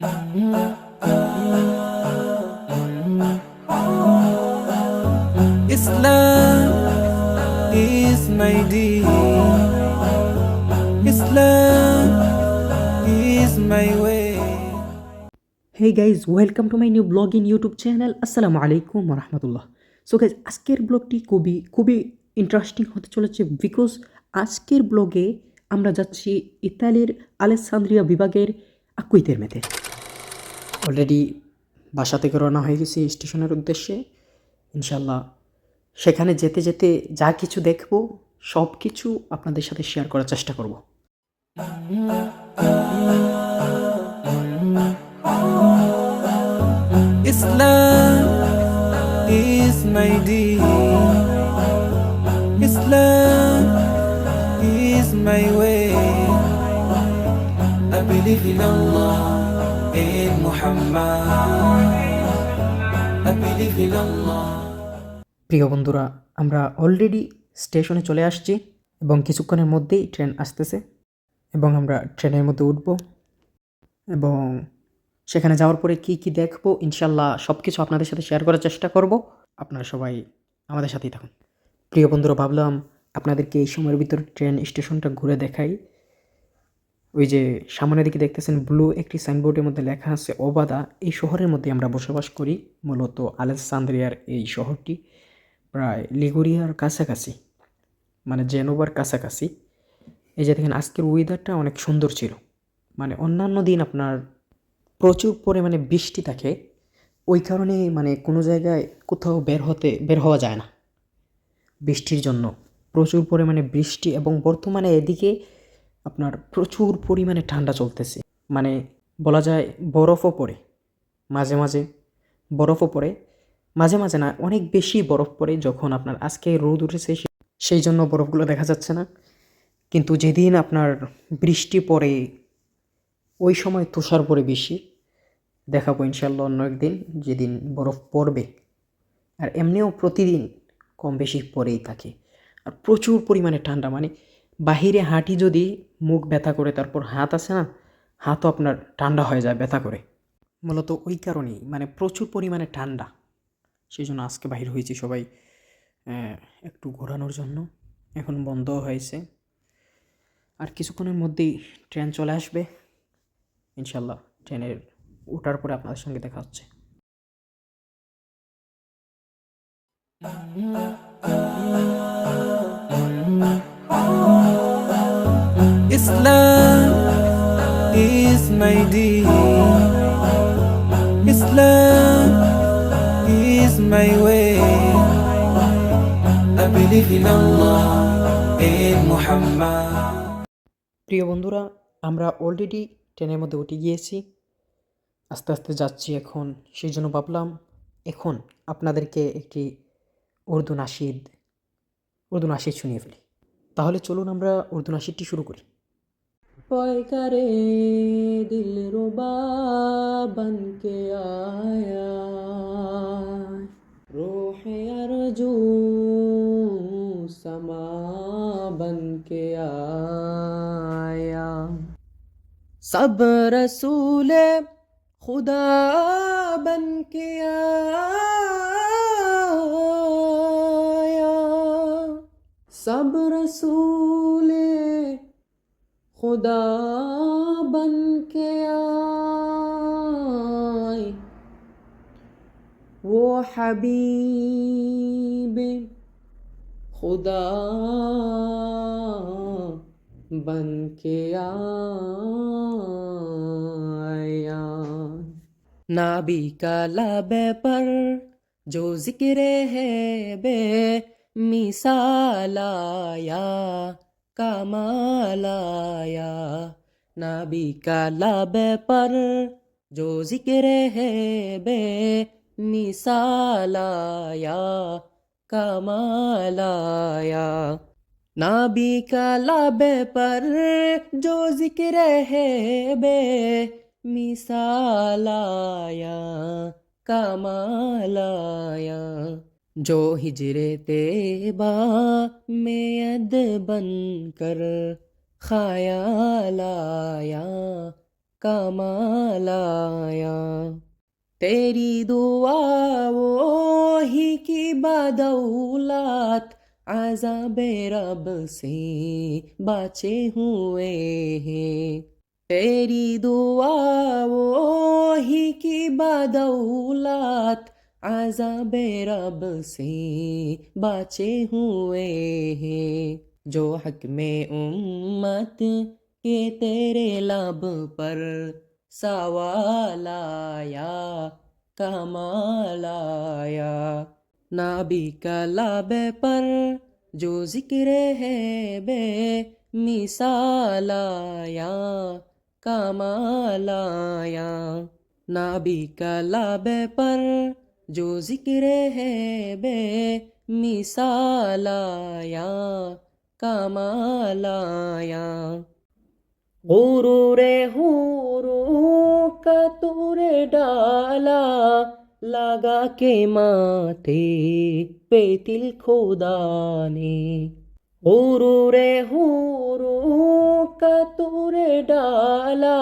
Islam is my deen. Islam is my way. Hey guys welcome to my new blog in YouTube channel আসসালামু আলাইকুম রহমতুল্লাহ so guys আজকের ব্লগটি খুবই খুবই interesting হতে চলেছে বিকজ আজকের ব্লগে আমরা যাচ্ছি ইতালির আলেসান্দ্রিয়া বিভাগের আকুইতের মেতে অলরেডি বাসা থেকে রওনা হয়ে গেছি স্টেশনের উদ্দেশ্যে ইনশাল্লাহ সেখানে যেতে যেতে যা কিছু দেখব সব কিছু আপনাদের সাথে শেয়ার করার চেষ্টা করব is my deen. Islam is my way. I believe in Allah, in. প্রিয় বন্ধুরা, আমরা অলরেডি স্টেশনে চলে আসছি এবং কিছুক্ষণের মধ্যেই ট্রেন আসতেছে এবং আমরা ট্রেনের মধ্যে উঠব এবং সেখানে যাওয়ার পরে কি কি দেখব ইনশাল্লাহ সব কিছু আপনাদের সাথে শেয়ার করার চেষ্টা করব। আপনারা সবাই আমাদের সাথেই থাকুন। প্রিয় বন্ধুরা, ভাবলাম আপনাদেরকে এই সময়ের ভিতরে ট্রেন স্টেশনটা ঘুরে দেখাই। ওই যে সামনের দিকে দেখতেছেন ব্লু একটি সাইনবোর্ডের মধ্যে লেখা আছে, ওবাদা এই শহরের মধ্যে আমরা বসবাস করি, মূলত আলেকসান্দ্রিয়ার এই শহরটি, প্রায় লিগুরিয়ার কাছাকাছি মানে জেনোবার কাছাকাছি। এই যে দেখেন, আজকের ওয়েদারটা অনেক সুন্দর ছিল। মানে অন্যান্য দিন আপনার প্রচুর পরিমাণে বৃষ্টি থাকে, ওই কারণে মানে কোনো জায়গায় কোথাও বের হতে, বের হওয়া যায় না। বৃষ্টির জন্য প্রচুর পরিমাণে বৃষ্টি এবং বর্তমানে এদিকে আপনার প্রচুর পরিমাণে ঠান্ডা চলতেছে। মানে বলা যায় বরফও পড়ে, মাঝে মাঝে বরফও পড়ে। মাঝে মাঝে না, অনেক বেশি বরফ পড়ে যখন আপনার আজকে রোদ উঠেছে সেই জন্য বরফগুলো দেখা যাচ্ছে না। কিন্তু যেদিন আপনার বৃষ্টি পড়ে, ওই সময় তুষার পড়ে বেশি। দেখাবো ইনশাল্লাহ অন্য একদিন যেদিন বরফ পড়বে। আর এমনিও প্রতিদিন কম বেশি পরেই থাকে। আর প্রচুর পরিমাণে ঠান্ডা মানে বাহিরে হাঁটি যদি মুখ ব্যথা করে তারপর হাত আছে না হাতও আপনার ঠান্ডা হয়ে যায় ব্যথা করে মূলত ওই কারণেই মানে প্রচুর পরিমাণে ঠান্ডা সেই জন্য আজকে বাহির হয়েছি সবাই একটু ঘোরানোর জন্য এখন বন্ধ হয়েছে আর কিছুক্ষণের মধ্যেই ট্রেন চলে আসবে ইনশাল্লাহ ট্রেনের ওঠার পরে আপনাদের সঙ্গে দেখা হচ্ছে Islam deen. Islam is my way. I believe in Allah, in Muhammad. প্রিয় বন্ধুরা আমরা অলরেডি ট্রেনের মধ্যে উঠে গিয়েছি আস্তে আস্তে যাচ্ছি এখন সেই জন্য ভাবলাম এখন আপনাদেরকে একটি উর্দু নাশিদ উর্দু নাশিদ শুনিয়ে ফেলি তাহলে চলুন আমরা উর্দু নাশিদটি শুরু করি کوئی کرے، دل ربا بن کے آیا۔ روح ارجو سما بن کے آیا۔ سب رسول خدا بن کے آیا۔ سب رسول خدا بن کے آئے۔ وہ حبیب خدا بن کے آیا۔ نابی کا لب پر جو ذکر ہے بے مثال آیا۔ کمال آیا نبی کا لب پر جو ذکر ہے بے مثال آیا کمال آیا نبی کا لب پر جو ذکر ہے بے مثال آیا کمال آیا جو ہجرے تیبا میں اد بن کر خایا لایا کمال لایا۔ تیری دعا وہ ہی کی بدولات عذاب رب سے بچے ہوئے ہیں۔ تیری دعا وہ ہی کی بدولات عذاب رب سے بچے ہوئے ہیں۔ جو حق میں امت کے تیرے لب پر سوال آیا، کمال آیا۔ نابی کا لب پر جو ذکر ہے، بے مثال آیا، کمال آیا۔ نابی کا لب پر जो जिक्र है बे मिसालाया कमालाया। गुरु रे हुरू कतूर डाला लगा के माथे पे तिल खुदा ने गुरु रे हुरू कतूर डाला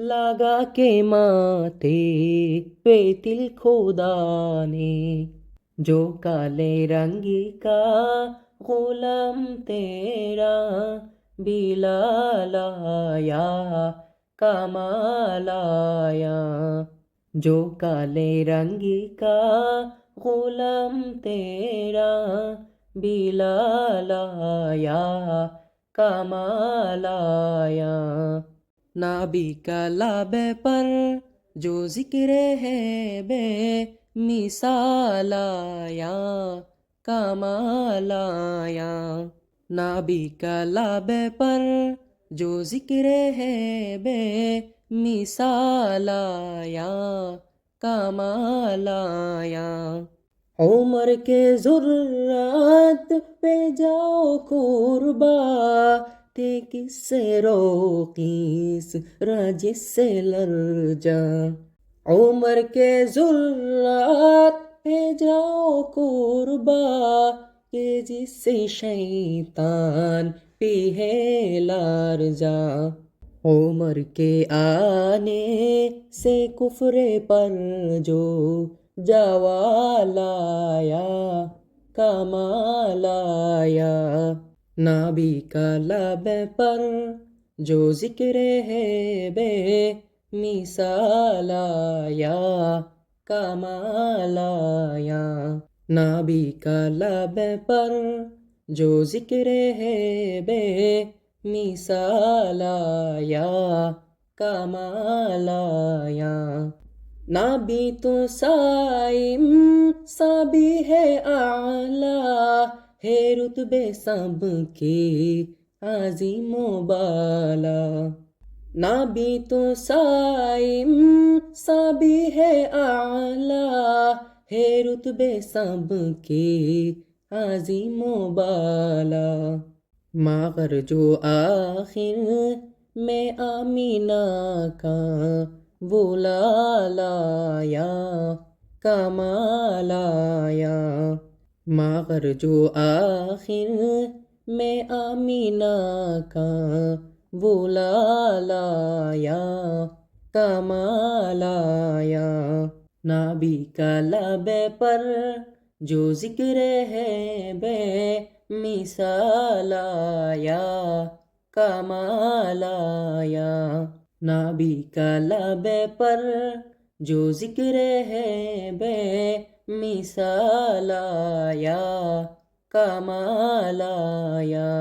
लगा के माथे पे तिल खुदा ने जो काले रंगी का गुलाम तेरा बिलालाया कमालाया जो काले रंगी का गुलाम तेरा बिलालाया कमालाया نابی کا لاب پر جو ذکر ہے بے مثال آیا کمال آیا نابی کا لاب پر جو ذکر ہے بے مثال آیا کمال آیا عمر کے ذرات پہ جاؤ قربا روکیس راج سے لر جا عمر کے ذلات پہ جاؤ قربا کہ جس سے شیطان ہے لار جا عمر کے آنے سے کفر پر جو جوالایا کمالایا না বিকালা ব্যাপার জো জিক্রে হে বে মিসালায়া কামালায়া না বিকালা ব্যাপার জো জিক্রে হে বে মিসালায়া কামালায়া নাবি তো সাইম সাবি হে আলা ہے رتبے سب کے عظیم و بالا۔ نابی تو سائم سبھی ہے اعلیٰ۔ ہے رتبے سب کے عظیم و بالا۔ ماغر جو آخر میں آمینہ کا وہ لایا کامالایا مگر جو آخر میں آمینہ کا بولا لایا کمالایا نابی کا لب پر جو ذکر ہے بے مثال مثالایا کمالایا نابی کا لب پر جو ذکر ہے بے মিসালায়া কামালায়া।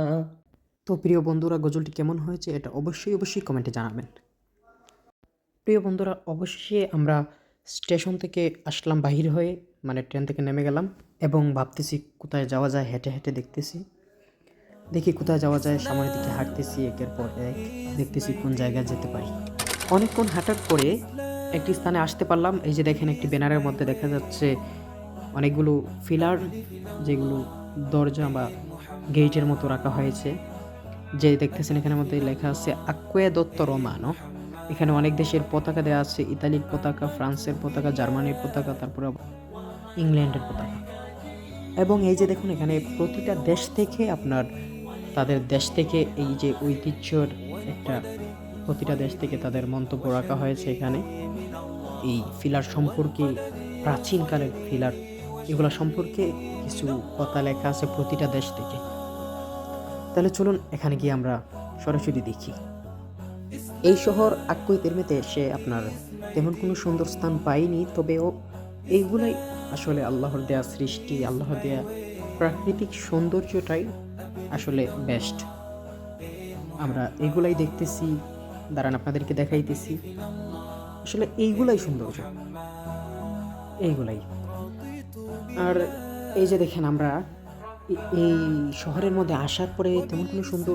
তো প্রিয় বন্ধুরা, গজলটি কেমন হয়েছে এটা অবশ্যই অবশ্যই কমেন্টে জানাবেন। প্রিয় বন্ধুরা অবশ্যই আমরা স্টেশন থেকে আসলাম বাহির হয়ে মানে ট্রেন থেকে নেমে গেলাম এবং ভাবতেছি কোথায় যাওয়া যায়, হেঁটে হেঁটে দেখতেছি। দেখি কোথায় যাওয়া যায়, সামনের দিকে হাঁটতেছি, একের পর এক, দেখতেছি কোন জায়গায় যেতে পারি। অনেকক্ষণ হাঁটার পরে একটি স্থানে আসতে পারলাম। এই যে দেখেন একটি ব্যানারের মধ্যে দেখা যাচ্ছে অনেকগুলো ফিলার, যেগুলো দরজা বা গেটের মতো রাখা হয়েছে। যে দেখতেছেন এখানের মধ্যে লেখা আছে আকুয়ে দত্ত রোমানো। এখানে অনেক দেশের পতাকা দেওয়া আছে, ইতালির পতাকা, ফ্রান্সের পতাকা, জার্মানির পতাকা, তারপরে ইংল্যান্ডের পতাকা। এবং এই যে দেখুন, এখানে প্রতিটা দেশ থেকে আপনার, তাদের দেশ থেকে এই যে ঐতিহ্যর একটা প্রতিটা দেশ থেকে তাদের মন্তব্য রাখা হয়েছে এখানে। এই ফিলার সম্পর্কে, প্রাচীনকালের ফিলার এগুলো সম্পর্কে কিছু কথা লেখা আছে প্রতিটা দেশ থেকে। তাহলে চলুন এখানে গিয়ে আমরা সরাসরি দেখি। এই শহর আক্কই তেরমেতে এসে আপনার তেমন কোনো সুন্দর স্থান পাইনি তবেও এইগুলাই আসলে আল্লাহর দেয়া সৃষ্টি, আল্লাহর দেয়া প্রাকৃতিক সৌন্দর্যটাই আসলে বেস্ট আমরা এগুলাই দেখতেছি দাঁড়ান, আপনাদেরকে দেখাইতেছি। আসলে এইগুলাই সৌন্দর্য। এইগুলাই। আর এই যে দেখেন আমরা এই শহরের মধ্যে আসার পরে তেমন কোনো সুন্দর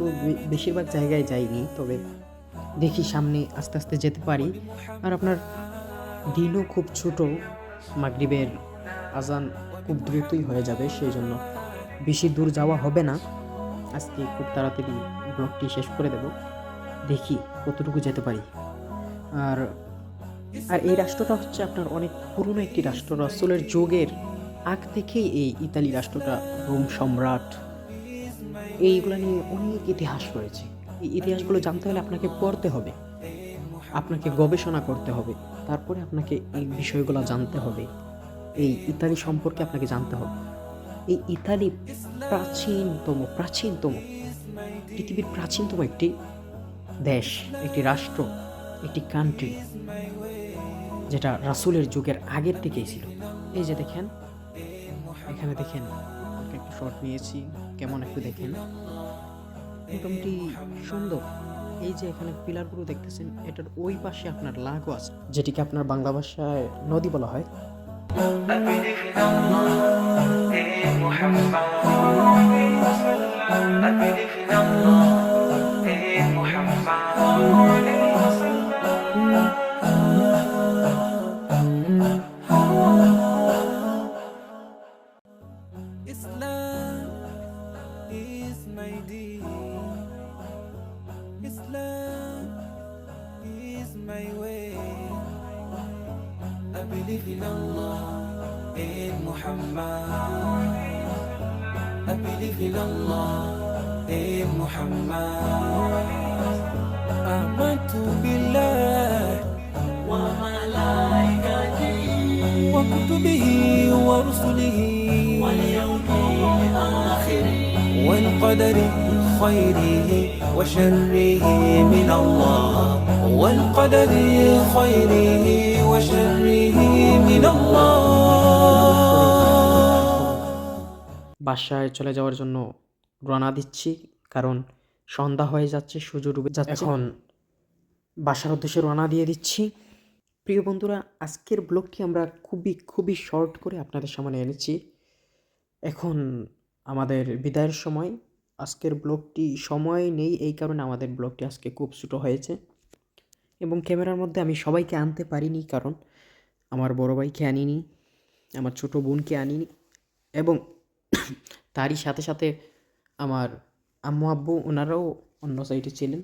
বেশিরভাগ জায়গায় যাইনি, তবে দেখি সামনে আস্তে আস্তে যেতে পারি। আর আপনার দিনও খুব ছোট, মাগরিবের আজান খুব দ্রুতই হয়ে যাবে সেই জন্য বেশি দূর যাওয়া হবে না। আজকে খুব তাড়াতাড়ি ব্লগটি শেষ করে দেব। দেখি কতটুকু যেতে পারি। আর আর এই রাষ্ট্রটা হচ্ছে আপনার অনেক পুরনো একটি রাষ্ট্র। রসুলের যুগের আগ থেকেই এই ইতালি রাষ্ট্রটা, রোম সম্রাট, এইগুলো নিয়ে অনেক ইতিহাস রয়েছে। এই ইতিহাসগুলো জানতে হলে আপনাকে পড়তে হবে। আপনাকে গবেষণা করতে হবে। তারপরে আপনাকে এই বিষয়গুলো জানতে হবে। এই ইতালি সম্পর্কে আপনাকে জানতে হবে। এই ইতালি প্রাচীনতম প্রাচীনতম, পৃথিবীর প্রাচীনতম একটি দেশ, একটি রাষ্ট্র, একটি কান্ট্রি যেটা রাসুলের যুগের আগের থেকেই ছিল। এই যে দেখেন, এখানে দেখেন একটা শর্ট নিয়েছি, কেমন একটু দেখেন। মোটামুটি সুন্দর। এই যে এখানে পিলারগুলো দেখতেছেন, এটার ওই পাশে আপনার লাগো আছে, যেটিকে আপনার বাংলা ভাষায় নদী বলা হয়। I believe in Allah, Muhammad. I believe in Muhammad. I believe in Allah, in Muhammad. آمنت بالله وملائكته وكتبه ورسله واليوم الآخر والقدر خيره وشره من الله والقدر خيره وشره من الله বাসায় চলে যাওয়ার জন্য রওনা দিচ্ছি কারণ সন্ধ্যা হয়ে যাচ্ছে, সূর্য ডুবে যাচ্ছে। এখন বাসার উদ্দেশ্যে রওনা দিয়ে দিচ্ছি। প্রিয় বন্ধুরা, আজকের ব্লগটি আমরা খুবই খুবই শর্ট করে আপনাদের সামনে এনেছি। এখন আমাদের বিদায়ের সময়। আজকের ব্লগটি সময় নেই, এই কারণে আমাদের ব্লগটি আজকে খুব ছোটো হয়েছে। এবং ক্যামেরার মধ্যে আমি সবাইকে আনতে পারিনি, কারণ আমার বড় ভাইকে আনিনি, আমার ছোট বোনকে আনিনি, এবং তারই সাথে সাথে আমার আম্মু, আব্বু, ওনারাও অন্য সাইডে ছিলেন।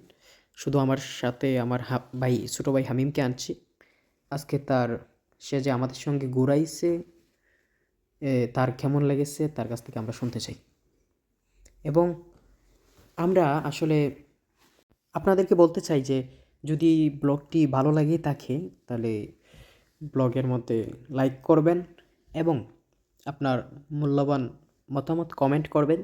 শুধু আমার সাথে আমার ভাই, ছোটো ভাই হামিমকে আনছি। আজকে তার সে যে আমাদের সঙ্গে ঘুরাইছে। তার কেমন লেগেছে, তার কাছ থেকে আমরা শুনতে চাই। এবং আমরা আসলে আপনাদেরকে বলতে চাই যে, যদি ব্লগটি ভালো লাগে থাকে তাহলে ব্লগের মধ্যে লাইক করবেন এবং আপনার মূল্যবান মতামত কমেন্ট করবেন।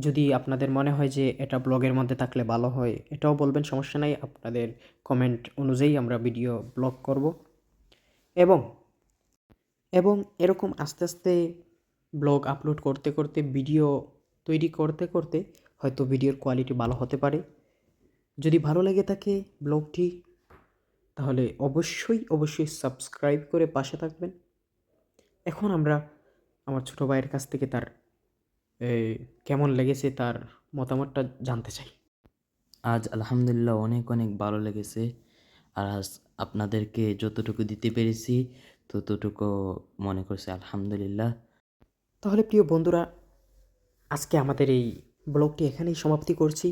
যদি আপনাদের মনে হয় যে এটা ব্লগের মধ্যে থাকলে ভালো হয়, এটাও বলবেন, সমস্যা নাই। আপনাদের কমেন্ট অনুযায়ী আমরা ভিডিও ব্লগ করব। এবং এবং এরকম আস্তে আস্তে ব্লগ আপলোড করতে করতে ভিডিও তৈরি করতে করতে হয়তো ভিডিওর কোয়ালিটি ভালো হতে পারে। যদি ভালো লেগে থাকে ব্লগটি তাহলে অবশ্যই অবশ্যই সাবস্ক্রাইব করে পাশে থাকবেন। এখন আমরা আমার ছোটো ভাইয়ের কাছ থেকে তার কেমন লেগেছে তার মতামতটা জানতে চাই। আজ আলহামদুলিল্লাহ অনেক অনেক ভালো লেগেছে। আর আজ আপনাদেরকে যতটুকু দিতে পেরেছি ততটুকু মনে করছি আলহামদুলিল্লাহ। তাহলে প্রিয় বন্ধুরা আজকে আমাদের এই ব্লগটি এখানেই সমাপ্তি করছি।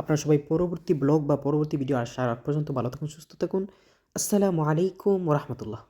আপনারা সবাই পরবর্তী ব্লগ বা পরবর্তী ভিডিও আসার আগ পর্যন্ত ভালো থাকুন সুস্থ থাকুন। আসসালামু আলাইকুম রহমতুল্লাহ।